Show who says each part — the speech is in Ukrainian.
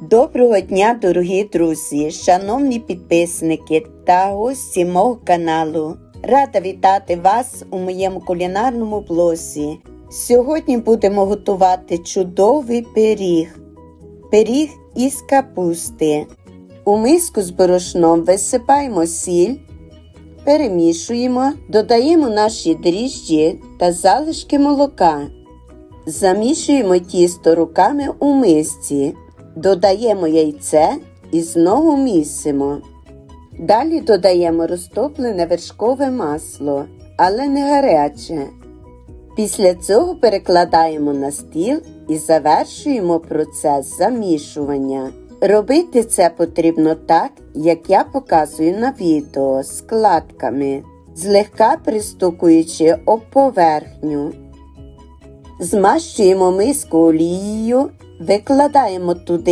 Speaker 1: Доброго дня, дорогі друзі, шановні підписники та гості мого каналу. Рада вітати вас у моєму кулінарному блозі. Сьогодні будемо готувати чудовий пиріг. Пиріг із капусти. У миску з борошном висипаємо сіль, перемішуємо, додаємо наші дріжджі та залишки молока. Замішуємо тісто руками у мисці, додаємо яйце і знову місимо. Далі додаємо розтоплене вершкове масло, але не гаряче. Після цього перекладаємо на стіл і завершуємо процес замішування. Робити це потрібно так, як я показую на відео складками, злегка пристукуючи об поверхню. Змащуємо миску олією, викладаємо туди